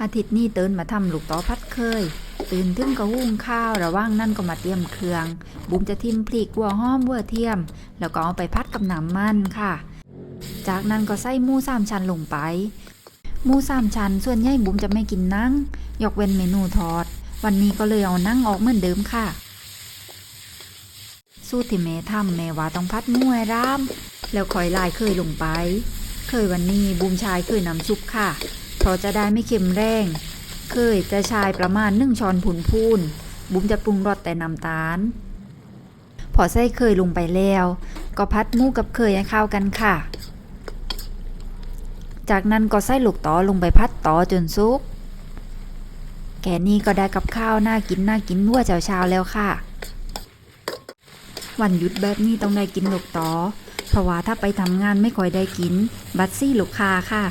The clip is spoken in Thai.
อาทิตย์นี้ตื่นมาทำลูกต่อพัดเคย ตื่นถึงก็หุงข้าวระว่างนั่นก็มาเตรียมเครื่อง บุ้มจะทิมพริกวัวหอมวัวเทียม แล้วก็เอาไปพัดกับน้ำมันค่ะ จากนั้นก็ใส่หมูสามชั้นลงไปหมูสามชั้นส่วนใหญ่บุ้มจะไม่กินนั่งยกเว้นเมนูทอด วันนี้ก็เลยเอานั่งออกเหมือนเดิมค่ะสูตรที่แม่ทำแม่ว่าต้องพัดมูให้ร่าม แล้วคอยลายเคยลงไป เคยวันนี้บุมชายเคยน้ำซุปค่ะ เพราะจะได้ไม่เค็มแรงเคยจะชายประมาณหนึ่งช้อนผุนพูน บุ้มจะปรุงรสแต่น้ำตาล พอใส่เคยลงไปแล้ว ก็พัดมูกับเคยให้เข้ากันค่ะ จากนั้นก็ใส่ลูกต่อลงไปพัดต่อจนสุกแกนี่ก็ได้กับข้าวน่ากินน่ากินวัวเช้าเช้าๆแล้วค่ะ วันหยุดแบบนี้ต้องได้กินลูกต่อเพราะว่าถ้าไปทำงานไม่ค่อยได้กิน บัตซี่ลูกค้าค่ะ